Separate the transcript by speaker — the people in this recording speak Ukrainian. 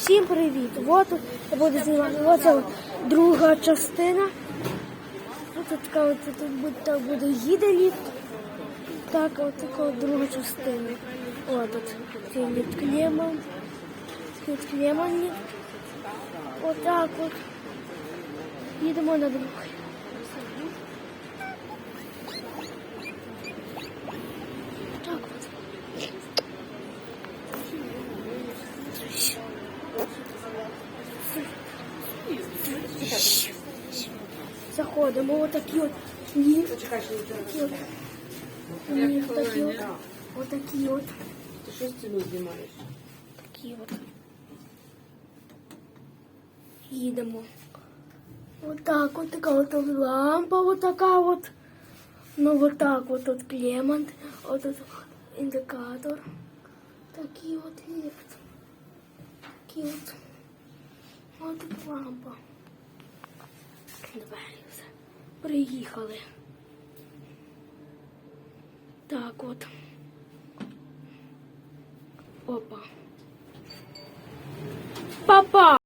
Speaker 1: Всім привіт! От я буду знімати. Оце от друга частина. Тут така от тут буде, так буде їде ліфт. Так, от така от друга частина. От тут цей ліфт ліфт. Отак от. Їдемо на другий. Заходимо, отакі от ліфт. Такі от. Ліфт, такі от. Отакі от.
Speaker 2: Ти що з ціну знімаєш?
Speaker 1: Такі от. Їдемо. Отак от така от лампа, от така от. Ну от так от тут Клемент, от тут індикатор. Такий от ліфт. Такий от. От тут лампа. Двері все. Приїхали. Так от. Опа. Папа!